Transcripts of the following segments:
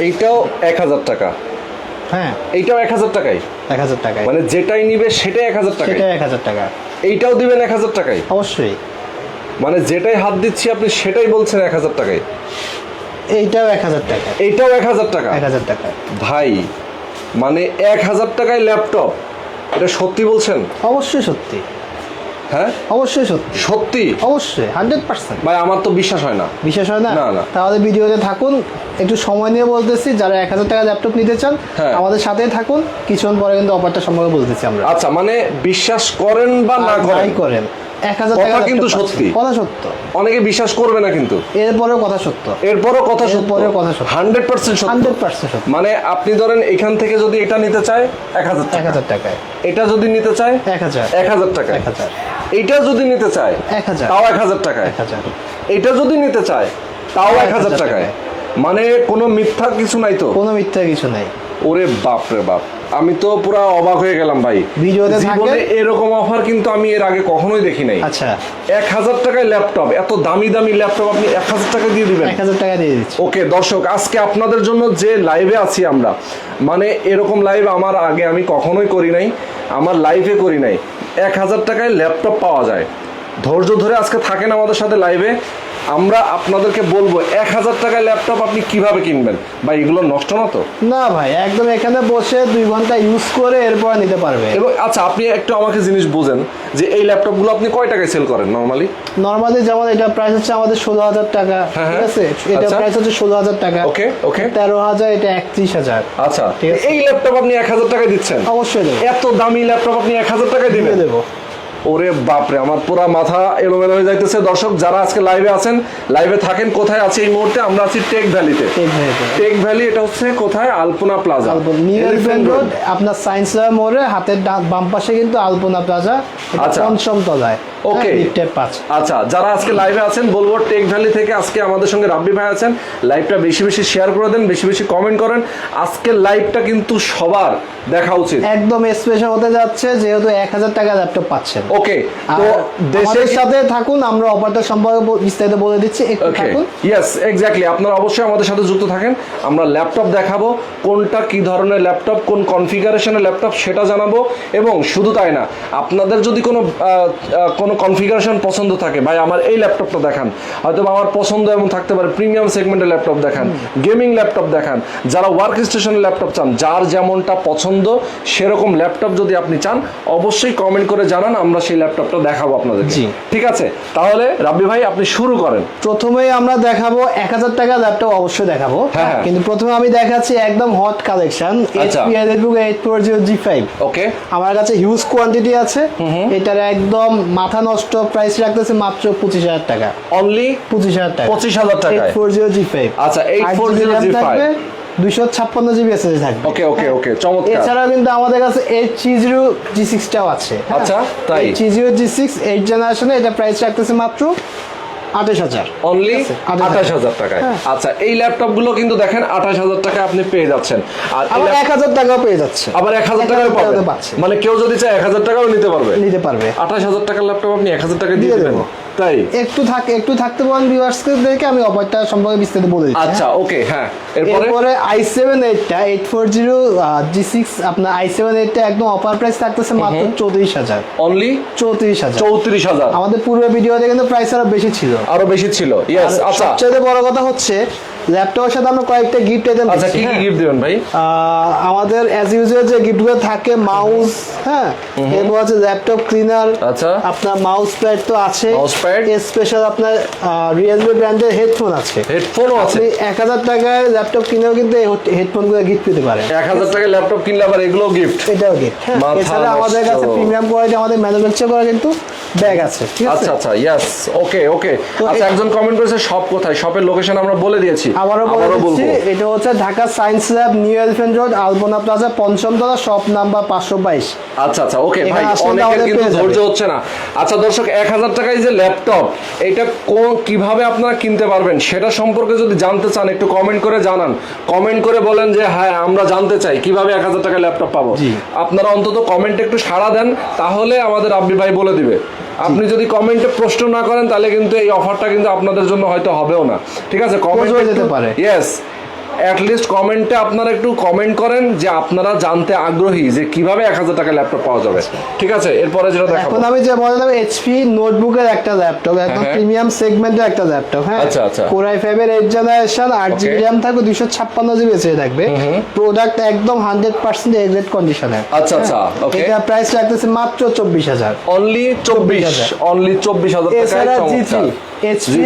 এইটাও এক হাজার টাকা হ্যাঁ এইটাও এক হাজার টাকাই এক হাজার টাকায় মানে যেটাই নিবে সেটাই এক হাজার টাকাই সেটা এক হাজার টাকা এইটাও দিবেন এক হাজার টাকায় অবশ্যই মানে যেটাই হাত দিচ্ছি আপনি সেটাই বলছেন এক হাজার টাকায় এইটাও এক হাজার টাকা এইটাও এক হাজার টাকা এক হাজার টাকা ভাই মানে এক হাজার টাকায় ল্যাপটপ এটা সত্যি বলছেন অবশ্যই সত্যি হ্যাঁ? অবশ্যই সত্যি। সত্যি? অবশ্যই হান্ড্রেড পার্সেন্ট ভাই আমার তো বিশ্বাস হয় না। বিশেষ হয় না? না। তাহলে ভিডিওতে থাকুন একটু সময় নিয়ে বলতেছি যারা এক হাজার টাকা ল্যাপটপ নিতে চান হ্যাঁ। আমাদের সাথেই থাকুন কিছুক্ষণ পরে কিন্তু অফারটা সম্পর্কে বলতেছি আমরা। আচ্ছা মানে বিশ্বাস করেন বা না করেন? যাই করেন এক হাজার টাকা কিন্তু সত্যি। কথা সত্য। অনেকে বিশ্বাস করবে না কিন্তু। এরপরেও কথা সত্য। এরপরও কথা সত্য। কথা সত্য। হান্ড্রেড পার্সেন্ট হান্ড্রেড পার্সেন্ট মানে আপনি ধরেন এখান থেকে যদি এটা নিতে চায় এক হাজার এক টাকা হাজার টাকায়। এটা যদি নিতে চায় এক হাজার। এক হাজার টাকা এক হাজার। এইটা যদি নিতে চায় তাও এক হাজার টাকায়। এটা যদি নিতে চায় তাও এক হাজার টাকায়। মানে কোনো মিথ্যা কিছু নাই তো? কোনো মিথ্যা কিছু নাই। ওরে বাপ রে বাপ। আমি তো পুরো অবাক হয়ে গেলাম ভাই। ভিডিওতে জীবনে এরকম অফার কিন্তু আমি এর আগে কখনোই দেখি নাই। আচ্ছা। এক হাজার টাকায় ল্যাপটপ এত দামি দামি ল্যাপটপ আপনি এক হাজার টাকা দিয়ে দিবেন। এক হাজার টাকা দিয়ে দিচ্ছি। ওকে দর্শক আজকে আপনাদের জন্য যে লাইভে আছি আমরা মানে এরকম লাইভ আমার আগে আমি কখনোই করি নাই আমার লাইভে করি নাই। এক হাজার টাকায় ল্যাপটপ পাওয়া যায়। ধৈর্য ধরে আজকে থাকেন আমাদের সাথে লাইভে আমরা আপনাদেরকে বলব এক হাজার টাকায় ল্যাপটপ আপনি কীভাবে কিনবেন? বা এগুলো নষ্ট না তো? না ভাই একদম এখানে বসে দুই ঘণ্টা ইউজ করে এরপর নিতে পারবে। এবং আচ্ছা আপনি একটু আমাকে জিনিস বোঝেন যে এই ল্যাপটপগুলো আপনি কয় টাকায় সেল করেন নর্মালি নর্মালি যেমন এটা প্রাইস হচ্ছে আমাদের ষোলো হাজার টাকা হ্যাঁ, ঠিক হ্যাঁ। আছে? এটা আচ্ছা। প্রাইস হচ্ছে ষোলো হাজার টাকা। ওকে ওকে তেরো হাজার এটা একত্রিশ হাজার। আচ্ছা। ঠিক আছে। এই ল্যাপটপ আপনি এক হাজার টাকায় দিচ্ছেন? অবশ্যই এত দামি ল্যাপটপ আপনি এক হাজার টাকায় দিবেন দিয়ে দেবো। ওরে বাপরে আমার পুরো মাথা এলোমেলো হয়ে যাইতেছে। দর্শক যারা আজকে লাইভে আছেন লাইভে থাকেন কোথায় আছে এই মুহূর্তে? আমরা আছি টেক ভ্যালিতে টেক ভ্যালি এটা হচ্ছে কোথায়? আলপনা প্লাজা এলিফ্যান্ট রোড আপনার সায়েন্স মোড়ে হাতের বাম পাশে কিন্তু আলপনা প্লাজা আচ্ছা। পঞ্চম তলায়। ওকে পাঁচ। আচ্ছা যারা আজকে লাইভে আছেন বলব টেক ভ্যালি থেকে আজকে আমাদের সঙ্গে রাব্বি ভাই আছেন। লাইভটা বেশি বেশি শেয়ার করে দেন বেশি বেশি কমেন্ট করেন। আজকে লাইভটা কিন্তু সবার দেখা উচিত। একদম স্পেশাল হতে যাচ্ছে যেহেতু এক হাজার টাকা ল্যাপটপ পাচ্ছেন। ওকে তো দেশে আমাদের সাথে থাকুন আমরা অফারটা সম্পর্কে বিস্তারিত বলে দিচ্ছি একটু ওকে থাকুন। ইয়েস এক্স্যাক্টলি আপনারা অবশ্যই আমাদের সাথে যুক্ত থাকেন আমরা ল্যাপটপ দেখাবো কোনটা কি ধরনের ল্যাপটপ কোন কনফিগারেশনের ল্যাপটপ সেটা জানাব এবং শুধু তাই না আপনাদের যদি কোনো কোনো কনফিগারেশন পছন্দ থাকে ভাই আমার এই ল্যাপটপটা দেখান হয়তো আমার পছন্দ এমন থাকতে পারে প্রিমিয়াম সেগমেন্টের ল্যাপটপ দেখান গেমিং ল্যাপটপ দেখান যারা ওয়ার্ক স্টেশনের ল্যাপটপ চান যার যেমনটা পছন্দ সেরকম ল্যাপটপ যদি আপনি চান অবশ্যই কমেন্ট করে জানান আমরা সেই ল্যাপটপটা দেখাবো আপনাদের জি। ঠিক আছে? তাহলে রাব্বি ভাই আপনি শুরু করেন। প্রথমেই আমরা দেখাবো এক হাজার টাকা ল্যাপটপ অবশ্যই দেখাবো। হ্যাঁ, হ্যাঁ। কিন্তু প্রথমে আমি দেখাচ্ছি একদম hot collection. HP EliteBook eight four zero G five okay আমার কাছে হিউজ কোয়ান্টিটি আছে। এটার একদম মাথা নষ্ট প্রাইস রাখতেছে মাত্র পঁচিশ হাজার টাকা। অনলি পঁচিশ হাজার টাকা। পঁচিশ হাজার এইট টাকায় ফোর জিরো জি ফাইভ আচ্ছা, 840G5 দুইশো ছাপ্পান্ন জিবি এসএসডি থাকবে। ওকে ওকে ওকে চমৎকার। এছাড়াও কিন্তু আমাদের কাছে এইট জিরো জি সিক্সটাও আছে আচ্ছা, তাই? জিরো জি সিক্স এইট জেনারেশনে এটা প্রাইস রাখতেছে মাত্র আঠাশ হাজার। অনলি আঠাশ হাজার। টাকায়। হ্যাঁ। আচ্ছা এই ল্যাপটপগুলো কিন্তু দেখেন আঠাশ হাজার টাকায় আপনি পেয়ে যাচ্ছেন। আর আবার এক হাজার টাকাও পেয়ে যাচ্ছে। আবার এক হাজার 1000 টাকায় পাবেন। পাচ্ছে। মানে কেউ যদি চায় এক হাজার টাকাও নিতে পারবে। নিতে পারবে। আঠাশ হাজার টাকার ল্যাপটপ আপনি এক হাজার টাকা দিয়ে দেবেন। দেবো। তাই? একটু থাক একটু থাকতে পারেন ভিউয়ার্সকে দেখে আমি অফারটা সম্পর্কে বিস্তারিত বলে দিচ্ছি আচ্ছা ওকে হ্যাঁ। এরপরে? এরপরে I seven এইটটা eight four zero G six আপনার আই সেভেন এইটটা একদম অফার প্রাইস থাকতেছে মাত্র চৌত্রিশ হাজার। অনলি চৌত্রিশ হাজার। চৌত্রিশ হাজার। আমাদের পূর্বে ভিডিওতে কিন্তু প্রাইস আরও বেশি ছিল। আরও বেশি ছিল ইয়েস আচ্ছা। সবচেয়ে বড় কথা হচ্ছে ল্যাপটপের সাথে আমরা কয়েকটা গিফট আইটেম আচ্ছা কি কি গিফট দিবেন ভাই? আমাদের অ্যাজ ইউজুয়াল যে গিফটগুলো থাকে মাউস হ্যাঁ? এরপর আছে ল্যাপটপ ক্লিনার আচ্ছা। আপনার মাউস প্যাড তো আছে। Mouse pad? স্পেশাল আপনার রিয়েলমি ব্র্যান্ডের হেডফোন আছে। হেডফোনও আছে? আপনি এক হাজার টাকায় ল্যাপটপ কিনেও কিন্তু হেডফোনগুলো গিফট পেতে পারেন। এক হাজার টাকায় ল্যাপটপ কিনলে আবার এগুলো গিফট এটাও গিফট হ্যাঁ। এছাড়া আমাদের কাছে প্রিমিয়াম কোয়ালিটি আমাদের ম্যানুফ্যাকচার করা কিন্তু ব্যাগ আছে ঠিক আছে? আচ্ছা আচ্ছা ইয়েস ওকে ওকে আচ্ছা একজন কমেন্ট করেছে শপ কোথায়? শপের লোকেশন আমরা বলে দিয়েছি। আবারও বলে দিচ্ছি এটা হচ্ছে Dhaka science lab new elephant road Alpana plaza পঞ্চম তলা শপ নাম্বার পাঁচশো বাইশ। আচ্ছা আচ্ছা ওকে ভাই অনেকের কিন্তু ধৈর্য হচ্ছে না। আচ্ছা দর্শক এক হাজার টাকায় যে ল্যাপটপ এটা কোন কীভাবে আপনারা কিনতে পারবেন সেটা সম্পর্কে যদি জানতে চান একটু কমেন্ট করে জানান। কমেন্ট করে বলেন যে হ্যাঁ আমরা জানতে চাই কীভাবে এক হাজার টাকায় ল্যাপটপ পাবো। আপনারা অন্তত কমেন্টে একটু সাড়া দেন তাহলে আমাদের আব্বি ভাই বলে দিবে। আপনি যদি কমেন্টে প্রশ্ন না করেন তাহলে কিন্তু এই অফারটা কিন্তু আপনাদের জন্য হয়তো হবেও না। ঠিক আছে? কমেন্ট হয়ে যেতে পারে। ইয়েস অ্যাটলিস্ট কমেন্টে আপনারা একটু কমেন্ট করেন যে আপনারা জানতে আগ্রহী যে কীভাবে এক হাজার টাকা ল্যাপটপ পাওয়া যাবে। ঠিক আছে? এরপরে যেটা দেখাবো। এখন আমি যে বললাম এইচপি নোটবুকের একটা ল্যাপটপ একদম হ্যাঁ। প্রিমিয়াম সেগমেন্টের একটা ল্যাপটপ হ্যাঁ? আচ্ছা, আচ্ছা। কোরাই ফাইভের এইট জেনারেশন আট জিবি Okay. র্যাম থাকবে দুশো ছাপ্পান্ন জিবি এসে থাকবে। প্রোডাক্ট একদম হান্ড্রেড পার্সেন্ট এগ্রেড কন্ডিশনে আচ্ছা আচ্ছা ওকে এটা প্রাইস রাখতেছে মাত্র চব্বিশ হাজার। অনলি চব্বিশ অনলি চব্বিশ হাজার এছাড়া জি থ্রি এইচপি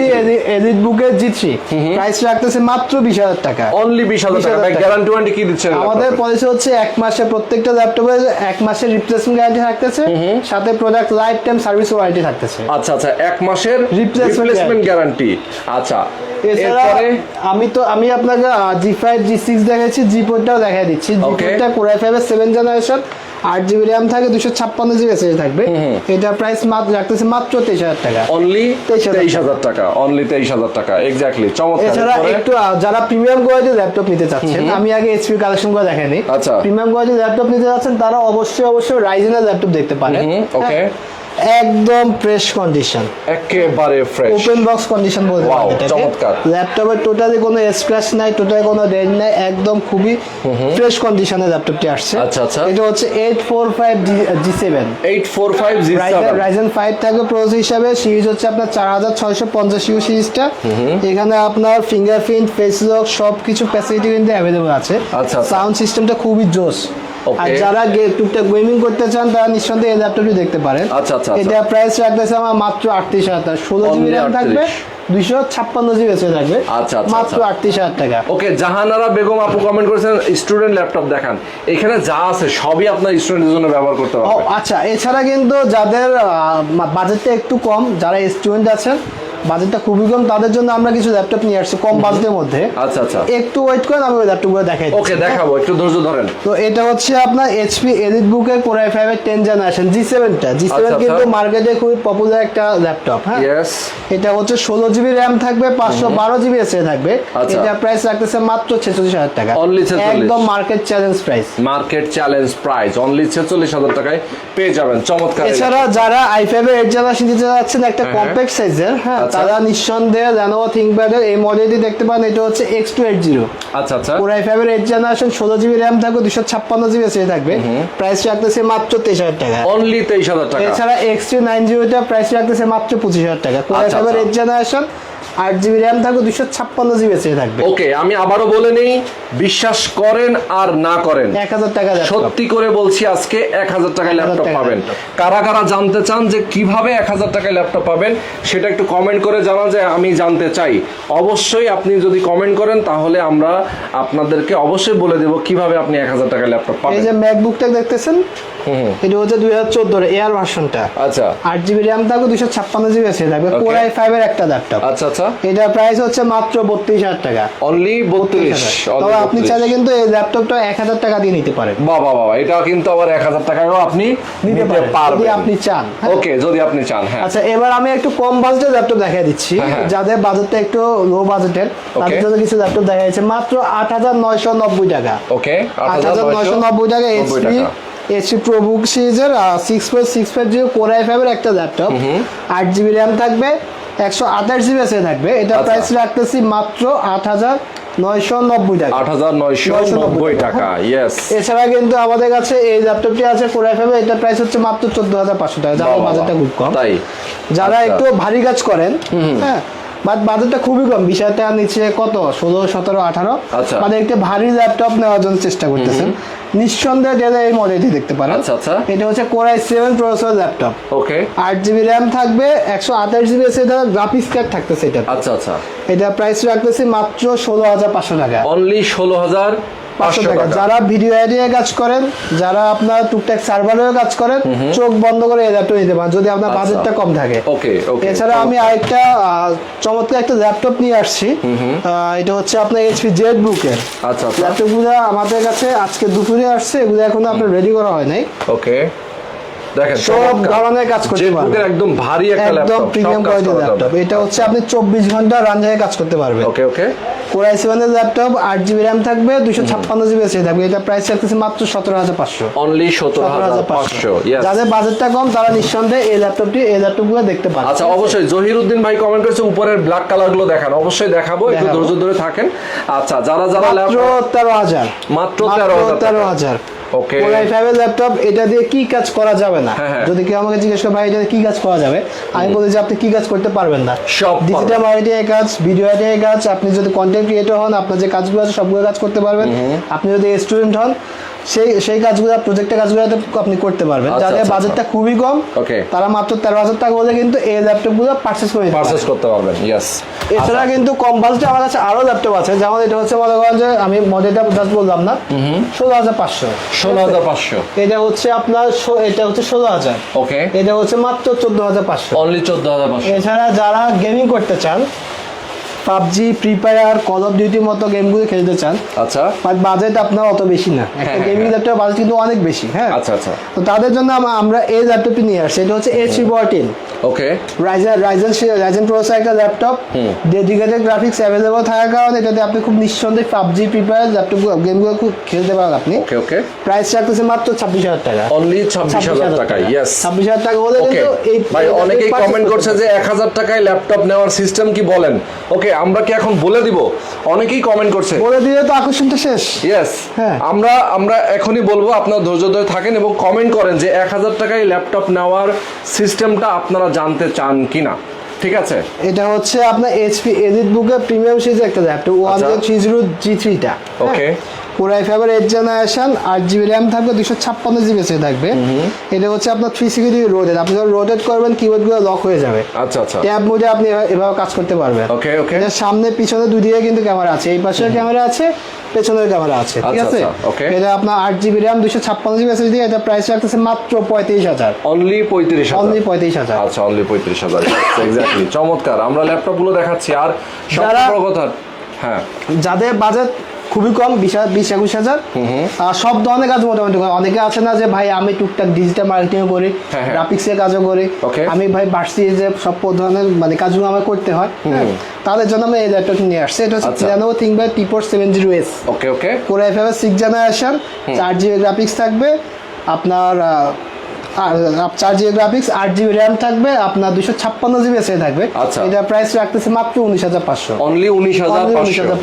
এডিট বুকের জি থ্রি প্রাইস রাখতেছে মাত্র বিশ হাজার টাকা। অনলি বিশ হাজার টাকা। 20,000 গ্যারান্টি ওয়ারেন্টি কি দিচ্ছেন আমাদের পলিসি হচ্ছে এক মাসে প্রত্যেকটা ল্যাপটপে এক মাসের রিপ্লেসমেন্ট গ্যারান্টি থাকতেছে। সাথে product life time service warranty থাকতেছে। আচ্ছা আচ্ছা এক মাসের রিপ্লেসমেন্ট গ্যারান্টি আচ্ছা এরপরে? আমি তো আমি আপনাকে জি ফাইভ জি সিক্স দেখাচ্ছি জি ফোরটাও দেখাই দিচ্ছি। জি. ফোরটা কোরাই ফাইভের সেভেন জেনারেশন আট জিবি র্যাম থাকে দুশো ছাপ্পান্ন জিবি এসএসডি থাকবে। এটা প্রাইস মাত্র রাখতেছে মাত্র তেইশ হাজার টাকা। অনলি তেইশ হাজার টাকা। অনলি তেইশ হাজার টাকা এক্স্যাক্টলি চমৎকার। এছাড়া একটু যারা প্রিমিয়াম কোয়ালিটির ল্যাপটপ নিতে চাচ্ছেন আমি আগে এইচপি কালেকশন করে দেখাইনি আচ্ছা। প্রিমিয়াম কোয়ালিটির ল্যাপটপ নিতে চাচ্ছেন তারা অবশ্যই অবশ্যই রাইজেনের ল্যাপটপ দেখতে পারেন। ওকে একদম ফ্রেশ কন্ডিশন একেবারে ফ্রেশ ওপেন বক্স কন্ডিশন বলতে এটাকে। চমৎকার। ল্যাপটপের টোটালি কোনো স্ক্র্যাচ নাই টোটালি কোনো ডেন্ট নাই একদম খুবই ফ্রেশ কন্ডিশনে ল্যাপটপটি আসছে আচ্ছা, আচ্ছা। এটা হচ্ছে eight four five G seven eight four five G Ryzen five থাকবে প্রসেসর হিসাবে সিরিজ হচ্ছে আপনার চার হাজার ছয়শো পঞ্চাশ ইউ সিরিজটা এখানে আপনার ফিঙ্গারপ্রিন্ট ফেস লক সব কিছু ফ্যাসিলিটি কিন্তু অ্যাভেলেবল আছে আচ্ছা, আচ্ছা। সাউন্ড সিস্টেমটা খুবই জোস. আর যারা টুকটাক গেমিং করতে চান তারা নিঃসন্দেহে এই ল্যাপটপটি দেখতে পারেন। আচ্ছা, আচ্ছা, আচ্ছা। এটা প্রাইস রাখতেছে আমার মাত্র আটত্রিশ হাজার টাকা। ষোলো জিবি র্যাম থাকবে 38 দুইশো ছাপ্পান্ন জিবি এসে থাকবে আচ্ছা, আচ্ছা, মাত্র আচ্ছা। আটত্রিশ হাজার টাকা। ওকে জাহানারা বেগম আপু কমেন্ট করেছেন স্টুডেন্ট ল্যাপটপ দেখান। এখানে যা আছে সবই আপনার স্টুডেন্টের জন্য ব্যবহার করতে পারবেন আচ্ছা এছাড়া কিন্তু যাদের বাজেটটা একটু কম যারা স্টুডেন্ট আছেন বাজেটটা খুবই কম তাদের জন্য আমরা কিছু ল্যাপটপ নিয়ে আসছি কম বাজেটের মধ্যে। আচ্ছা আচ্ছা। একটু ওয়েট করেন আমি ওই ল্যাপটপগুলো দেখাই ওকে দেখাবো একটু ধৈর্য ধরেন। তো এটা হচ্ছে আপনার এইচপি এডিট বুকের কোর কোরাই ফাইভের টেন জেনারেশন জি সেভেনটা জি সেভেন আচ্ছা, কিন্তু আচ্ছা। মার্কেটে খুবই পপুলার একটা ল্যাপটপ হ্যাঁ? এটা হচ্ছে ষোলো জিবি র্যাম থাকবে পাঁচশো বারো জিবি এসে থাকবে। আচ্ছা। এটা প্রাইস রাখতেছে মাত্র ছেচল্লিশ হাজার টাকা। Only 46 একদম market challenge price market challenge price only ছেচল্লিশ হাজার টাকায় পেয়ে যাবেন। চমৎকার। এছাড়া যারা আই ফাইভ এর এইট জেনারেশন নিতে যাচ্ছেন একটা হ্যাঁ, কম্প্যাক্ট সাইজের হ্যাঁ? আচ্ছা। তারা নিঃসন্দেহে লেনোভো থিংকপ্যাডের এই মডেলটি দেখতে পান এটা হচ্ছে এক্স টু এইট জিরো আচ্ছা আচ্ছা। আই ফাইভ এর এইট জেনারেশন ষোলো জিবি র্যাম থাকবে দুশো ছাপ্পান্ন জিবি এসে থাকবে। প্রাইস রাখতেছে মাত্র তেইশ হাজার টাকা। অনলি তেইশ হাজার টাকা। এছাড়া এক্স থ্রি নাইন জিরোটা প্রাইস রাখতেছে মাত্র পঁচিশ হাজার টাকা। পুরো আই আচ্ছা, এর আচ্ছা। জেনারেশন আট জিবি র্যাম থাকবে দুশো ছাপ্পান্ন জিবি এসে থাকবে। ওকে আমি আবারও বলে নেই বিশ্বাস করেন আর না করেন। এক হাজার টাকা সত্যি করে বলছি আজকে এক হাজার টাকায় ল্যাপটপ পাবেন। কারা কারা জানতে চান যে কীভাবে এক হাজার টাকায় ল্যাপটপ পাবেন সেটা একটু কমেন্ট করে জানা যায় আমি জানতে চাই। অবশ্যই আপনি যদি কমেন্ট করেন তাহলে আমরা আপনাদেরকে অবশ্যই বলে দেব কীভাবে আপনি এক হাজার টাকায় ল্যাপটপ পাবেন। এই যে ম্যাকবুকটা দেখতেছেন। এটা হচ্ছে দুই হাজার চোদ্দোর এয়ার ভার্সনটা। আচ্ছা। আট জিবি র্যাম থাকবে দুশো ছাপ্পান্ন জিবি এসে থাকবে. কোর আই ফাইভ এর একটা ল্যাপটপ আচ্ছা আচ্ছা। এটা প্রাইস হচ্ছে মাত্র বত্রিশ হাজার টাকা। অনলি বত্রিশ তবে আপনি চাইলে কিন্তু এই ল্যাপটপটা এক হাজার টাকা দিয়ে নিতে পারেন। বাবা বাবা এটা কিন্তু আবার এক হাজার টাকায়ও আপনি নিতে যদি আপনি চান হ্যাঁ। ওকে যদি আপনি চান হ্যাঁ। আচ্ছা এবার আমি একটু কম বাজেটের ল্যাপটপ দেখাই দিচ্ছি। হ্যাঁ, হ্যাঁ। যাদের বাজেটটা একটু লো বাজেটের তাদের জন্য কিছু ল্যাপটপ দেখা যাচ্ছে মাত্র আট হাজার নয়শো নব্বই টাকা। ওকে আট হাজার নয়শো নব্বই টাকা এইচপি এইচপি প্রোবুক সিরিজের six four six five zero core I ফাইভের একটা ল্যাপটপ আট জিবি র্যাম থাকবে একশো আঠাশ জিবি এসে থাকবে। এটা আচ্ছা। প্রাইস রাখতেছি মাত্র আট হাজার নয়শো নব্বই টাকা। আট হাজার নয়শো নব্বই টাকা ইয়েস এছাড়া কিন্তু আমাদের কাছে এই ল্যাপটপটি আছে প্রাইস হচ্ছে মাত্র চোদ্দ হাজার পাঁচশো টাকা। যার বাজেটটা খুব কম। তাই। যারা আচ্ছা। একটু ভারী কাজ করেন হ্যাঁ বাট বাজেটটা খুবই কম বিশ হাজার নিচ্ছে কত? ষোলো সতেরো আঠারো? আচ্ছা। মানে একটি ভারী ল্যাপটপ নেওয়ার জন্য চেষ্টা করতেছেন। নিঃসন্দেহে গেলে এই মডেলটি দেখতে পারেন। আচ্ছা, আচ্ছা। এটা হচ্ছে core i seven processor laptop okay আট জিবি র্যাম থাকবে একশো আঠাশ জিবি এসে গ্রাফিক্স কার্ড থাকতেছে এটা আচ্ছা আচ্ছা। এটা প্রাইস রাখতেছি মাত্র ষোলো হাজার পাঁচশো টাকা। অনলি ষোলো হাজার পাঁচশো টাকা। যারা ভিডিও এডিয়ে কাজ করেন যারা আপনার টুকটাক সার্ভারেও কাজ করেন চোখ বন্ধ করে ল্যাপটপ নিতে পারেন যদি আপনার আচ্ছা। বাজেটটা কম থাকে। ওকে ওকে। এছাড়া আমি আরেকটা চমৎকার একটা ল্যাপটপ নিয়ে আসছি। এটা হচ্ছে আপনার এইচপি জেড বুকের আচ্ছা আচ্ছা। ল্যাপটপগুলো আমাদের কাছে আজকে দুপুরে আসছে এগুলো এখন আপনার রেডি করা হয় নাই। ওকে। দেখেন সব ধরনের কাজ করতে পারবেন একদম ভারী একটা একদম প্রিমিয়াম কোয়ালিটির ল্যাপটপ এটা হচ্ছে আপনি চব্বিশ ঘণ্টা রান জায়গায় কাজ করতে পারবেন ওকে ওকে। কোরাই সেভেনের ল্যাপটপ আট জিবি র্যাম থাকবে দুশো ছাপ্পান্ন জিবি এসে থাকবে। এটা প্রাইস রাখতেছে মাত্র সতেরো হাজার পাঁচশো। অনলি সতেরো হাজার পাঁচশো যাদের বাজেটটা কম তারা নিঃসন্দেহে এই ল্যাপটপটি এই ল্যাপটপগুলো দেখতে পারে আচ্ছা অবশ্যই। জহির উদ্দিন ভাই কমেন্ট করেছে উপরের ব্ল্যাক কালারগুলো দেখান। অবশ্যই দেখাবো একটু। ধৈর্য ধরে থাকেন। আচ্ছা যারা যারা ল্যাপটপ তেরো হাজার। মাত্র তেরো তেরো হাজার। ওকে কোরাই ফাইভের ল্যাপটপ এটা দিয়ে কি কাজ করা যাবে না? হ্যাঁ, হ্যাঁ। যদি কেউ আমাকে জিজ্ঞেস করে ভাই এটা কি কাজ করা যাবে? আমি বলি যে আপনি কি কাজ করতে পারবেন না? সব ডিজিটাল মার্কেটিং এর কাজ ভিডিও এডিটিং এর কাজ আপনি যদি কন্টেন্ট ক্রিয়েটর হন আপনার যে কাজগুলো আছে সবগুলো কাজ করতে পারবেন। আপনি যদি স্টুডেন্ট হন সেই সেই কাজগুলো প্রজেক্টের কাজগুলো আপনি করতে পারবেন। আচ্ছা, যাদের আচ্ছা, বাজেটটা খুবই কম. তারা মাত্র তেরো হাজার টাকা হলে কিন্তু এই ল্যাপটপগুলো পারচেস করে পারচেস করতে পারবেন ইয়েস এছাড়া কিন্তু কম বাজেটে আমার কাছে আরও ল্যাপটপ আছে যেমন এটা হচ্ছে মনে করেন যে আমি মডেলটা জাস্ট বললাম না ষোলো হাজার পাঁচশো। ষোলো হাজার পাঁচশো। এটা হচ্ছে আপনার এটা হচ্ছে ষোলো হাজার। ওকে এটা হচ্ছে মাত্র চোদ্দ হাজার পাঁচশো। অনলি চোদ্দ হাজার পাঁচশো। এছাড়া যারা গেমিং করতে চান PUBG free fire call of ডিউটির মতো গেমগুলো খেলতে চান আচ্ছা। বাজেট আপনার অত বেশি না। একটা হ্যাঁ, গেমিং ল্যাপটপ বাজেট কিন্তু অনেক বেশি হ্যাঁ। আচ্ছা আচ্ছা। তো তাদের জন্য আমরা এই ল্যাপটপটি নিয়ে আসছি এটা হচ্ছে H fourteen okay Ryzen Ryzen Ryzen processor একটা ল্যাপটপ ডেডিকেটেড গ্রাফিক্স অ্যাভেলেবল থাকার কারণে এটাতে আপনি খুব নিঃসন্দেহে পাবজি ফ্রি ফায়ার ল্যাপটপ গেমগুলো খুব খেলতে পারেন আপনি। ওকে ওকে প্রাইস রাখতেছে মাত্র ছাব্বিশ হাজার টাকা। অনলি ছাব্বিশ হাজার টাকা। ইয়েস ছাব্বিশ হাজার টাকা হলে কিন্তু এই ভাই অনেকেই কমেন্ট করছে যে এক হাজার টাকায় ল্যাপটপ নেওয়ার সিস্টেম কি বলেন? ওকে আমরা কি এখন বলে দিব? অনেকেই কমেন্ট করছে। বলে দিয়ে তো আকর্ষণটা শেষ। ইয়েস হ্যাঁ। আমরা আমরা এখনই বলব আপনার ধৈর্য ধরে থাকেন এবং কমেন্ট করেন যে এক হাজার টাকায় ল্যাপটপ নেওয়ার সিস্টেমটা আপনারা জানতে চান কিনা। ঠিক আছে? এটা হচ্ছে আপনার এইচপি এডিট বুকের প্রিমিয়াম সিরিজ একটা ল্যাপটপ ওয়ান। জিরো জি থ্রিটা Okay. পুরাই ফাইবার এইট জেনারেশন আট জিবি র্যাম থাকবে দুশো ছাপ্পান্ন জিবি এসে থাকবে। এটা হচ্ছে আপনার থ্রি সিক্সটি রোটেড আপনি যখন রোটেট করবেন কিবোর্ডগুলো লক হয়ে যাবে। আচ্ছা আচ্ছা। ট্যাব মোডে আপনি এভাবে- কাজ করতে পারবেন। ওকে ওকে এটার সামনে পিছনে দুই দিকে কিন্তু ক্যামেরা আছে। এই পাশের ক্যামেরা আছে পেছনের ক্যামেরা আছে। ঠিক আচ্ছা, আছে? আচ্ছা, okay. এটা আপনার আট জিবি র্যাম দুশো ছাপ্পান্ন জিবি এসএসডি এটা প্রাইস রাখতেছে মাত্র পঁয়ত্রিশ হাজার। অনলি পঁয়ত্রিশ অনলি পঁয়ত্রিশ হাজার। আচ্ছা অনলি পঁয়ত্রিশ হাজার। এক্স্যাক্টলি চমৎকার। আমরা ল্যাপটপগুলো দেখাচ্ছি। আর সবচেয়ে কথা হ্যাঁ। যাদের বাজেট খুবই কম বিশ হাজার বিশ একুশ হাজার। আর সব ধরনের কাজ মোটামুটি অনেকে আছে না যে ভাই আমি টুকটাক ডিজিটাল মার্কেটিং করি হ্যাঁ, হ্যাঁ। গ্রাফিক্সের কাজও করি. আমি ভাই বাড়ছি যে সব ধরনের মানে কাজগুলো আমার করতে হয় হ্যাঁ। তাদের জন্য আমি এই ল্যাপটপটি নিয়ে আসছি। এটা হচ্ছে। জানাব think by T four seven zero S okay okay. Core F six generation চার জিবি গ্রাফিক্স থাকবে। আপনার চার জিবি গ্রাফিক্স আট জিবি র্যাম থাকবে আপনার দুশো ছাপ্পান্ন জিবি এসে থাকবে। আচ্ছা। এটা প্রাইস রাখতেছে মাত্র উনিশ হাজার পাঁচশো। অনলি উনিশ হাজার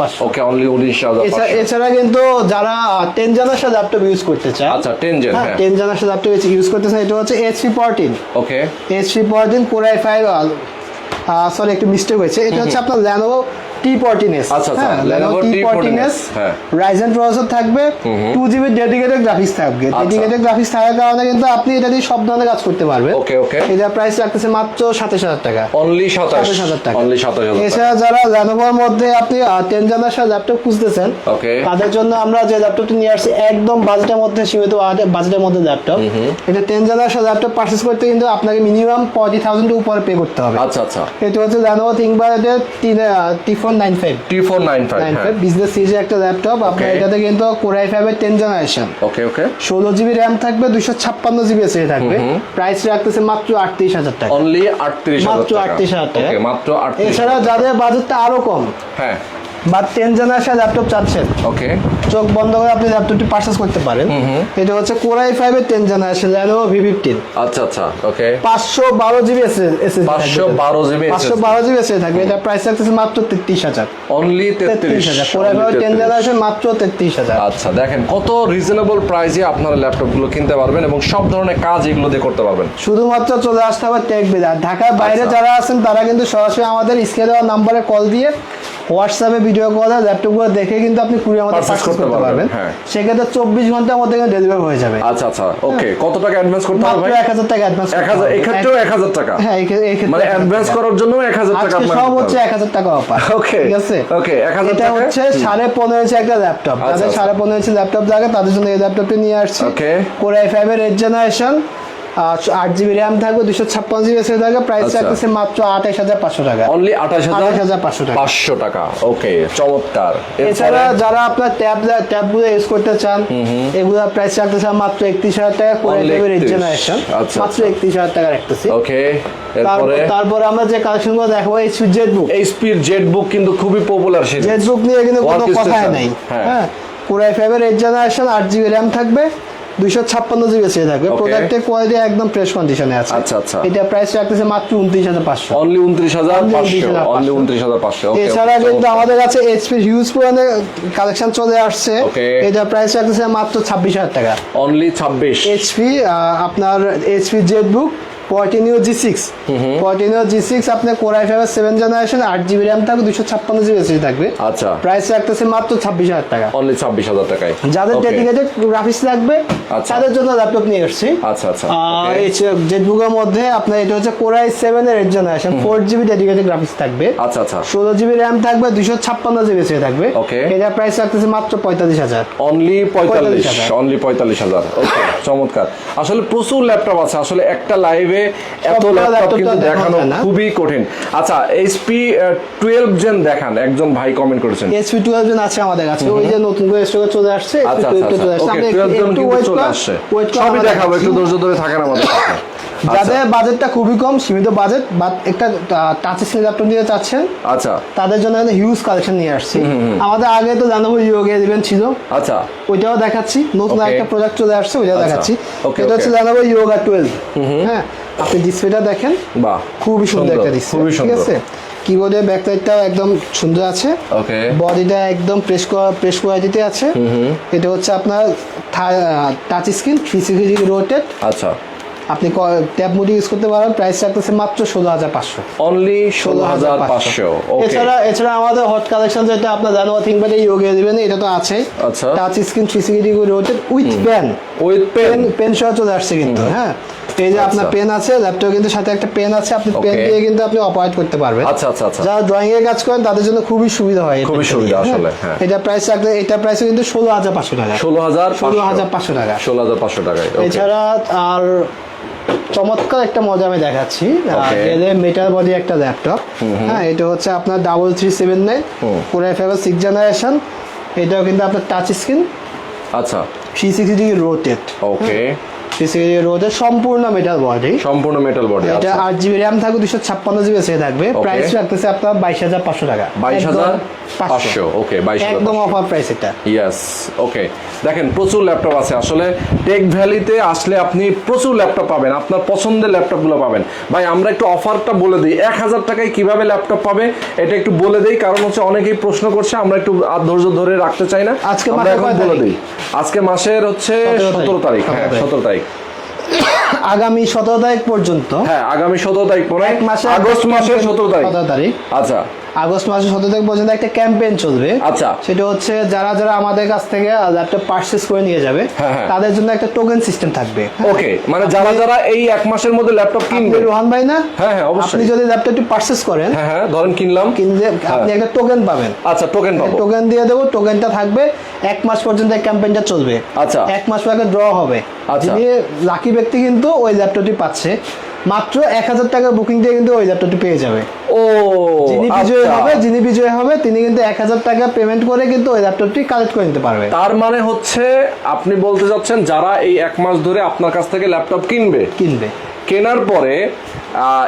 পাঁচশো? ওকে অনলি উনিশ হাজার এছাড়া কিন্তু যারা টেন জেনারেশন ল্যাপটপ ইউজ করতে চায় আচ্ছা ten gen ten generation laptop use করতে চায় এটা হচ্ছে HP fourteen okay HP fourteen core i five sorry একটু মিস্টেক হয়েছে। এটা হচ্ছে আপনার ল্যানোভো আচ্ছা, আচ্ছা, Lenovo ফোরটিন T14s, হ্যাঁ। প্রসেসর থাকবে ডেডিকেটেড গ্রাফিক্স থাকবে। আচ্ছা। ডেডিকেটেড গ্রাফিক্স থাকার কারণে কিন্তু আপনি এটা দিয়ে সব ধরনের কাজ করতে পারবেন। ওকে ওকে। এটা প্রাইস রাখতেছে মাত্র সাতাশ হাজার টাকা। অনলি সাতাশ। সাতাশ হাজার টাকা। অনলি সাতাশ হাজার টাকা। এছাড়া যারা মধ্যে আপনি জেনারেশন ল্যাপটপ খুঁজতেছেন ওকে। তাদের জন্য আমরা যে ল্যাপটপটি নিয়ে আসছি একদম বাজেটের মধ্যে সীমিত বাজেটের মধ্যে ল্যাপটপ এটা টেন জেনারেশন ল্যাপটপ করতে কিন্তু আপনাকে মিনিমাম ফর্টি থাউজেন্ড উপরে পে করতে হবে। আচ্ছা আচ্ছা। এটা হচ্ছে T four nine five T four nine five nine five business সিরিজের একটা ল্যাপটপ আপনার এটাতে কিন্তু কোরাই ফাইভের টেন জেনারেশন ওকে ওকে ষোলো জিবি র্যাম থাকবে দুশো ছাপ্পান্ন জিবি এসে থাকবে। প্রাইস রাখতেছে মাত্র আটত্রিশ হাজার টাকা। অনলি আটত্রিশ মাত্র টাকা। 38,000 টাকা। মাত্র এছাড়া যাদের বাজেটটা আরও কম। হ্যাঁ। বা টেন জেনারেশন ল্যাপটপ চাচ্ছেন। ওকে চোখ বন্ধ করে আপনি ল্যাপটপটি পারচেস করতে পারেন। এটা হচ্ছে core i ten generation Lenovo V fifteen আচ্ছা আচ্ছা ওকে পাঁচশো বারো জিবি এসে এসে পাঁচশো বারো জিবি পাঁচশো বারো জিবি এসে থাকবে। এটা প্রাইস রাখতেছে মাত্র তেত্রিশ হাজার। অনলি তেত্রিশ। হাজার। কোরাই টেন জেনারেশন মাত্র তেত্রিশ হাজার। আচ্ছা দেখেন কত রিজনেবল প্রাইসে আপনারা ল্যাপটপগুলো কিনতে পারবেন এবং সব ধরনের কাজ এগুলো দিয়ে করতে পারবেন। শুধুমাত্র চলে আসতে হবে টেক বিদার ঢাকার বাইরে আচ্ছা। যারা আছেন তারা কিন্তু সরাসরি আমাদের স্ক্রিনে দেওয়া নাম্বারে কল দিয়ে হোয়াটসঅ্যাপে ভিডিও কলে ল্যাপটপগুলো দেখে কিন্তু আপনি কুড়ি আমাদের Purchase করতে পারবেন, হ্যাঁ। সেক্ষেত্রে চব্বিশ ঘণ্টার মধ্যে কিন্তু ডেলিভারি হয়ে যাবে। আচ্ছা আচ্ছা ওকে কত টাকা অ্যাডভান্স করতে হবে ভাই? এক হাজার টাকা অ্যাডভান্স এক হাজার এক্ষেত্রেও এক হাজার টাকা? হ্যাঁ এই ক্ষেত্রে- মানে অ্যাডভান্স করার জন্য এক হাজার টাকা আজকে আপনার সব হচ্ছে এক হাজার টাকা অফার Okay, ঠিক আছে? okay, 1000 এটা হচ্ছে সাড়ে পনেরো ইঞ্চি একটা ল্যাপটপ আচ্ছা, যাদের আচ্ছা। সাড়ে পনেরো ইঞ্চি ল্যাপটপ লাগে তাদের জন্য এই ল্যাপটপটি নিয়ে আসছি। ওকে কোর আই ফাইভের এইট জেনারেশন আট জিবি র্যাম থাকবে দুশো ছাপ্পান্ন জিবি এসে থাকবে প্রাইস আচ্ছা। মাত্র আঠাইশ হাজার পাঁচশো টাকা। অনলি আঠাশ হাজার 28,500 টাকা। পাঁচশো টাকা। ওকে চমৎকার। এছাড়া যারা আপনার ট্যাব ট্যাবগুলো ইউজ করতে চান এগুলো প্রাইস রাখতেছে মাত্র একত্রিশ হাজার টাকা করে Only দেবে 31 জেনারেশন আচ্ছা, মাত্র আচ্ছা। একত্রিশ হাজার টাকা রাখতেছি। ওকে তারপর আমরা যে কালেকশনগুলো দেখাবো এই জেড বুক এইচপির জেট বুক কিন্তু খুবই পপুলার সিরিজ জেড বুক নিয়ে কিন্তু কোনো কথাই নাই। হ্যাঁ। হ্যাঁ কোরাই ফাইভের এইট জেনারেশন আট জিবি র্যাম থাকবে। দুইশো ছাপ্পান্ন জিবি সে থাকবে। প্রোডাক্টের কোয়ালিটি একদম ফ্রেশ কন্ডিশনে আছে। আচ্ছা, আচ্ছা। এটা প্রাইস রাখতেছে মাত্র উনত্রিশ হাজার পাঁচশো। অনলি উনত্রিশ হাজার Only পাঁচশো। 29,500 অনলি উনত্রিশ হাজার পাঁচশো এছাড়া কিন্তু আমাদের কাছে এইচপি হিউজ পুরানের কালেকশন চলে আসছে। এটা প্রাইস রাখতেছে মাত্র ছাব্বিশ হাজার টাকা। অনলি ছাব্বিশ। এইচপি আপনার এইচপি জেড বুক পয়টিনিও জি সিক্স পয়টিনিও জি সিক্স আপনার কোরাই ফাইভের সেভেন জেনারেশন আট জিবি র্যাম থাকবে দুশো ছাপ্পান্ন জিবি এসএসডি থাকবে। আচ্ছা। প্রাইস রাখতেছে মাত্র ছাব্বিশ হাজার টাকা। অনলি ছাব্বিশ হাজার টাকায়। যাদের. ডেডিকেটেড গ্রাফিক্স লাগবে আচ্ছা। তাদের জন্য ল্যাপটপ নিয়ে এসেছি আচ্ছা আচ্ছা. এই জেটবুকের মধ্যে আপনার এটা হচ্ছে কোরাই সেভেন এর eight generation four GB dedicated graphics থাকবে। আচ্ছা আচ্ছা। ষোলো জিবি র্যাম থাকবে দুশো ছাপ্পান্ন জিবি সে থাকবে। Okay. এটা প্রাইস রাখতেছে মাত্র পঁয়তাল্লিশ হাজার। অনলি পঁয়তাল্লিশ। 45,000 অনলি পঁয়তাল্লিশ হাজার। ওকে চমৎকার। আসলে প্রচুর ল্যাপটপ আছে। আসলে একটা লাইভে এত ল্যাপটপ কিন্তু দেখানো। খুবই কঠিন। আচ্ছা এইচপি টুয়েলভ জেন দেখান একজন ভাই কমেন্ট করেছেন। এসপি টুয়েলভ জন আছে আমাদের কাছে ওই যে নতুন করে স্টকে চলে আসছে আচ্ছা SP12 আচ্ছা চলে আসছে। একটু- জন কিন্তু চলে আসছে। সবই দেখাবো একটু ধৈর্য ধরে থাকেন আমাদের সাথে। আচ্ছা। যাদের বাজেটটা খুবই কম সীমিত বাজেট বা একটা টাচ স্ক্রিন ল্যাপটপ নিতে চাচ্ছেন আচ্ছা। তাদের জন্য হিউজ কালেকশন নিয়ে আসছি। আমাদের আগে তো জানাব ইয়োগে ইভেন্ট ছিল। আচ্ছা। ওইটাও দেখাচ্ছি। নতুন একটা প্রোডাক্ট চলে আসছে ওইটাও আচ্ছা। দেখাচ্ছি। এটা হচ্ছে. জানাব ইয়োগা টুয়েলভ হ্যাঁ। আপনি ডিসপ্লেটা দেখেন। বাহ খুবই সুন্দর একটা ডিসপ্লে খুবই ঠিক আছে? কিবোর্ডের ব্যাক সাইডটাও একদম সুন্দর আছে। ওকে বডিটা একদম প্রেস প্রেস কোয়ালিটিতে আছে। এটা হচ্ছে আপনার touch screen three sixty rotate আচ্ছা। আপনি ট্যাব মোড ইউজ করতে পারেন। প্রাইস রাখতেছে মাত্র ষোলো হাজার পাঁচশো। অনলি ষোলো হাজার পাঁচশো এছাড়া এছাড়া আমাদের হট কালেকশন যেটা আপনার জানো থিঙ্কপ্যাডে ইয়োগে দিবেন এটা তো আছে। আচ্ছা। Touch screen three sixty rotate with pen with pen pen সহ চলে আসছে কিন্তু হ্যাঁ। এই যে আপনার আচ্ছা। পেন আছে ল্যাপটপ কিন্তু সাথে একটা পেন আছে আপনি পেন দিয়ে কিন্তু আপনি অপারেট করতে পারবেন। আচ্ছা আচ্ছা আচ্ছা। যারা ড্রয়িং এর কাজ করেন তাদের জন্য খুবই সুবিধা হয় খুবই সুবিধা আসলে, হ্যাঁ। এটা প্রাইস রাখলে এটা প্রাইস কিন্তু ষোলো হাজার পাঁচশো টাকা। ষোলো হাজার ষোলো হাজার পাঁচশো টাকা। ষোলো হাজার পাঁচশো টাকায় এছাড়া আর চমৎকার একটা মজা আমি দেখাচ্ছি। এলে মেটাল বডি একটা ল্যাপটপ হ্যাঁ এটা হচ্ছে আপনার double three seven nine four F ever six generation এটাও কিন্তু আপনার টাচ স্ক্রিন আচ্ছা। Three sixty degree rotate okay সম্পূর্ণ মেটাল বডি সম্পূর্ণ মেটাল বডি এটা আচ্ছা। আট জিবি র্যাম থাকবে দুশো ছাপ্পান্ন জিবি থাকবে। প্রাইস রাখতেছে আপনার বাইশ হাজার পাঁচশো টাকা। বাইশ হাজার পাঁচশো ওকে বাইশ একদম অফার প্রাইস এটা। ইয়েস ওকে দেখেন প্রচুর ল্যাপটপ আছে। আসলে টেক ভ্যালিতে আসলে আপনি প্রচুর ল্যাপটপ পাবেন। আপনার পছন্দের ল্যাপটপগুলো পাবেন। ভাই আমরা একটু অফারটা বলে দিই। এক হাজার টাকায় কীভাবে ল্যাপটপ পাবে এটা একটু বলে দিই। কারণ হচ্ছে অনেকেই প্রশ্ন করছে আমরা একটু আর ধৈর্য ধরে রাখতে চাই না। আজকে আমরা মাসের এখন বলে দিই। আজকে মাসের হচ্ছে 17 সতেরো তারিখ। হ্যাঁ তারিখ। সতেরো তারিখ। আগামী সতেরো তারিখ পর্যন্ত। হ্যাঁ আগামী সতেরো তারিখ পরে এক মাসে আগস্ট মাসের সতেরো তারিখ। সতেরো তারিখ। আচ্ছা। আগস্ট মাসের সতেরো তারিখ পর্যন্ত একটা ক্যাম্পেইন চলবে আচ্ছা। সেটা হচ্ছে যারা যারা আমাদের কাছ থেকে ল্যাপটপ পারচেস করে নিয়ে যাবে হ্যাঁ, হ্যাঁ। তাদের জন্য একটা টোকেন সিস্টেম থাকবে ওকে মানে যারা যারা এই এক মাসের মধ্যে ল্যাপটপ কিনবে রোহান ভাই না হ্যাঁ, হ্যাঁ, অবশ্যই। আপনি যদি ল্যাপটপটি পারচেস করেন হ্যাঁ হ্যাঁ ধরেন কিনলাম কিনলে আপনি হ্যাঁ। একটা টোকেন পাবেন আচ্ছা টোকেন পাবো টোকেন দিয়ে দেবো টোকেনটা থাকবে এক মাস পর্যন্ত এই ক্যাম্পেইনটা চলবে আচ্ছা। এক মাস পর ড্র হবে আচ্ছা। লাকি ব্যক্তি কিন্তু ওই ল্যাপটপটি পাচ্ছে মাত্র এক হাজার টাকা বুকিং দিয়ে কিন্তু ওই ল্যাপটপটি পেয়ে যাবে। ও যিনি বিজয়ী আচ্ছা। হবে যিনি বিজয়ী হবে তিনি কিন্তু এক হাজার টাকা পেমেন্ট করে কিন্তু ওই ল্যাপটপটি কালেক্ট করে নিতে পারবে। তার মানে হচ্ছে আপনি বলতে চাচ্ছেন যারা এই এক মাস ধরে আপনার কাছ থেকে ল্যাপটপ কিনবে কিনবে। কেনার পরে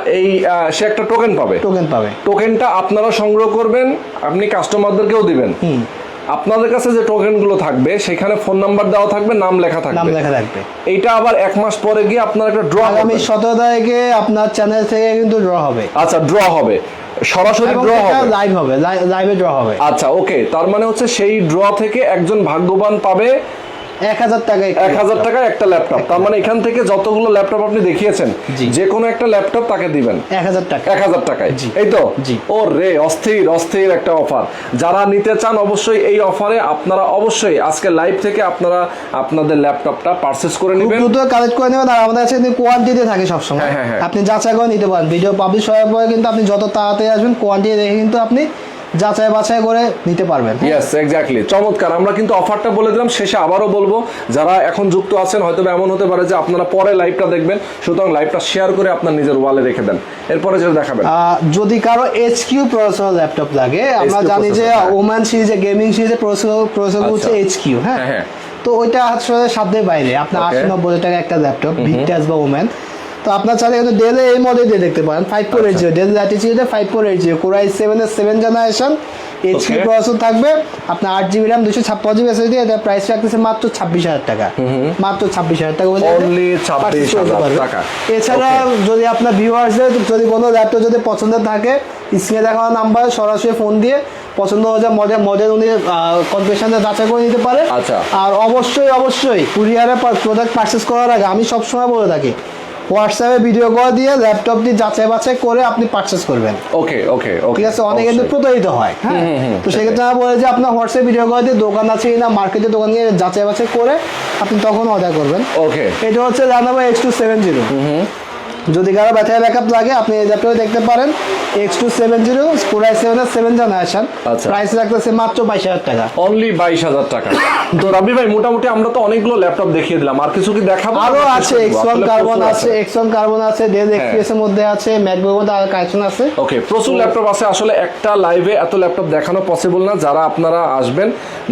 এই সে একটা টোকেন পাবে। টোকেন পাবে। টোকেনটা আপনারা সংগ্রহ করবেন আপনি কাস্টমারদেরকেও দিবেন। আপনাদের কাছে যে টোকেনগুলো থাকবে সেখানে ফোন নাম্বার দেওয়া থাকবে নাম লেখা থাকবে। নাম লেখা থাকবে। এটা আবার এক মাস পরে গিয়ে আপনার একটা ড্র আগামী সতেরো তারিখে আপনার চ্যানেল থেকে কিন্তু ড্র হবে। আচ্ছা ড্র হবে। সরাসরি ড্র হবে। লাইভ হবে লাইভে ড্র হবে। আচ্ছা ওকে তার মানে হচ্ছে সেই ড্র থেকে একজন ভাগ্যবান পাবে এক হাজার টাকা এক হাজার টাকায় একটা ল্যাপটপ। তার মানে এখান থেকে যতগুলো ল্যাপটপ আপনি দেখিয়েছেন জি। যে কোনো একটা ল্যাপটপ তাকে দিবেন। এক হাজার টাকা। এক হাজার টাকায়। জি। এই তো? জি। ও রে অস্থির অস্থির একটা অফার। যারা নিতে চান অবশ্যই এই অফারে আপনারা অবশ্যই আজকে লাইভ থেকে আপনারা আপনাদের ল্যাপটপটা পারচেস করে নেবেন। দ্রুত কালেক্ট করে নেবেন আর আমাদের কাছে কিন্তু কোয়ান্টিটি থাকে সবসময়। হ্যাঁ, হ্যাঁ, হ্যাঁ। আপনি যাচাই করে নিতে পারেন। ভিডিও পাবলিশ হওয়ার পরে কিন্তু আপনি যত তাড়াতাড়ি আসবেন কোয়ান্টিটি দেখে কিন্তু আপনি যাচাই বাছাই করে নিতে পারবেন। ইয়েস এক্স্যাক্টলি চমৎকার। আমরা কিন্তু অফারটা বলে দিলাম শেষে আবারও বলব যারা এখন যুক্ত আছেন হয়তো এমন হতে পারে যে আপনারা পরে লাইভটা দেখবেন সুতরাং লাইভটা শেয়ার করে আপনার নিজের ওয়ালে রেখে দেন। এরপরে যেটা দেখাবেন। যদি কারও এইচ কিউ প্রসেসর ল্যাপটপ লাগে আমরা জানি যে। ওমান সিরিজে গেমিং সিরিজে প্রসেসর প্রসেসর হচ্ছে আচ্ছা। এইচ কিউ হ্যাঁ? হ্যাঁ, হ্যাঁ। তো ওইটা আসলে সাধ্যের বাইরে। আপনার. আশি নব্বই টাকা একটা ল্যাপটপ ভিক্টাস বা ওম্যান তো আপনার চাইলে কিন্তু ডেলে এই মডেল দিয়ে দেখতে পারেন। Five four eight zero Dell ল্যাটিচিউডে five four eight zero core i সেভেনের seven generation H Q Okay. Processor থাকবে। আপনার আট জিবি র্যাম দুশো ছাপ্পান্ন জিবি এসএসডি এটা প্রাইস রাখতেছে মাত্র ছাব্বিশ হাজার টাকা। মাত্র ছাব্বিশ হাজার টাকা বলে Only 26,000 টাকা। এছাড়া যদি আপনার ভিউয়ার্সদের যদি কোনো ল্যাপটপ যদি পছন্দ থাকে স্ক্রিনে দেখানো নাম্বার সরাসরি ফোন দিয়ে পছন্দ হয়ে যায় মডেল মডেল উনি কনফিউশনে যাচাই করে নিতে পারে। আচ্ছা। আর অবশ্যই অবশ্যই কুরিয়ারে প্রোডাক্ট পারচেস করার আগে আমি সবসময় বলে থাকি হোয়াটসঅ্যাপে ভিডিও কল দিয়ে ল্যাপটপটি যাচাই বাছাই করে আপনি পারচেস করবেন। ওকে ওকে ওকে ঠিক আছে? অনেকে কিন্তু প্রতারিত হয় হ্যাঁ? তো সেক্ষেত্রে আমরা বলে যে আপনার হোয়াটসঅ্যাপ ভিডিও কল দিয়ে দোকান আছে কিনা মার্কেটে দোকান নিয়ে যাচাই বাছাই করে আপনি তখন অর্ডার করবেন। ওকে এটা হচ্ছে জানাব এক্স টু সেভেন জিরো যদি কারও ব্যাটারি ব্যাকআপ লাগে আপনি এই ল্যাপটপে দেখতে পারেন। X two seven zero core i সেভেনের সেভেন জেনারেশন আচ্ছা। প্রাইস রাখতেছে মাত্র বাইশ হাজার টাকা। অনলি বাইশ হাজার টাকা। তো রাবি ভাই মোটামুটি আমরা তো অনেকগুলো ল্যাপটপ দেখিয়ে দিলাম। আর কিছু কি দেখাবো? আরও আছে এক্স। ওয়ান কার্বন আছে এক্স ওয়ান কার্বন আছে ডেল হ্যাঁ। এক্সপিএস এর মধ্যে আছে ম্যাকবুকের মধ্যে আর কালেকশন আছে। ওকে প্রচুর ল্যাপটপ আছে। আসলে একটা লাইভে এত ল্যাপটপ দেখানো পসিবল না। যারা আপনারা আসবেন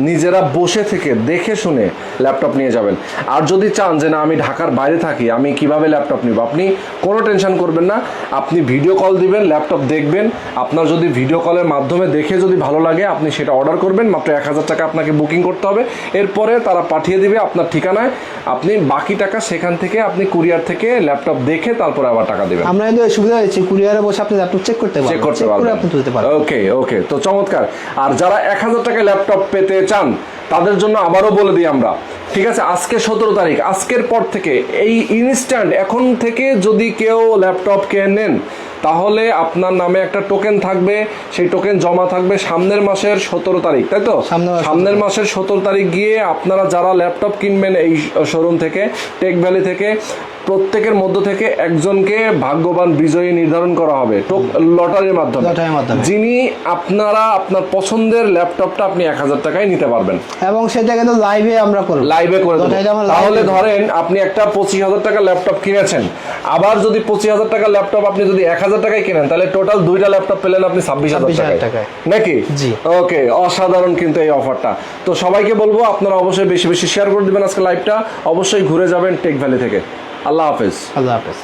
নিজেরা বসে থেকে দেখে শুনে ল্যাপটপ নিয়ে যাবেন। আর যদি চান যে না আমি ঢাকার বাইরে থাকি আমি কীভাবে ল্যাপটপ নিব? আপনি কোনো টেনশন করবেন না। আপনি ভিডিও কল দিবেন ল্যাপটপ দেখবেন। আপনার যদি ভিডিও কলের মাধ্যমে দেখে যদি ভালো লাগে আপনি সেটা অর্ডার করবেন। মাত্র এক হাজার টাকা আপনাকে বুকিং করতে হবে। এরপরে তারা পাঠিয়ে দিবে আপনার ঠিকানায়। আপনি বাকি টাকা সেখান থেকে আপনি কুরিয়ার থেকে ল্যাপটপ দেখে তারপরে আবার টাকা দেবেন। আমরা কিন্তু সুবিধা দিচ্ছি কুরিয়ারে বসে আপনি ল্যাপটপ চেক করতে চেক পারবেন করতে চেক পারবেন। আপনি তুলতে পারবেন। ওকে ওকে তো চমৎকার। আর যারা এক হাজার টাকায় ল্যাপটপ পেতে চান তাদের জন্য আবারও বলে দিই আমরা। ঠিক আছে? আজকে সতেরো তারিখ। আজকের পর থেকে এই ইনস্ট্যান্ট এখন থেকে যদি কেউ ল্যাপটপ কেনেন তাহলে আপনার নামে একটা টোকেন থাকবে সেই টোকেন জমা থাকবে সামনের মাসের সতেরো তারিখ তাই তো? সামনের মাসের সতেরো। তারিখ গিয়ে আপনারা যারা ল্যাপটপ কিনবেন এই শোরুম থেকে টেক ভ্যালি থেকে প্রত্যেকের মধ্য থেকে একজনকে ভাগ্যবান বিজয়ী নির্ধারণ করা হবে লটারির মাধ্যমে। যিনি আপনারা আপনার পছন্দের ল্যাপটপটা আপনি এক হাজার টাকায় নিতে পারবেন। এবং সেটা কিন্তু লাইভে আমরা করব। লাইভে করে। তাহলে ধরেন আপনি একটা পঁচিশ হাজার টাকা ল্যাপটপ কিনেছেন আবার যদি পঁচিশ হাজার টাকা ল্যাপটপ আপনি যদি এক হাজার হাজার টাকায় কিনেন তাহলে টোটাল দুইটা ল্যাপটপ পেলেন আপনি ছাব্বিশ হাজার টাকায়। নাকি? জি। ওকে অসাধারণ কিন্তু এই অফারটা তো সবাইকে বলব আপনারা অবশ্যই বেশি বেশি শেয়ার করে দিবেন আজকে লাইভটা অবশ্যই ঘুরে যাবেন টেক ভ্যালি থেকে। আল্লাহ হাফেজ। আল্লাহ হাফেজ।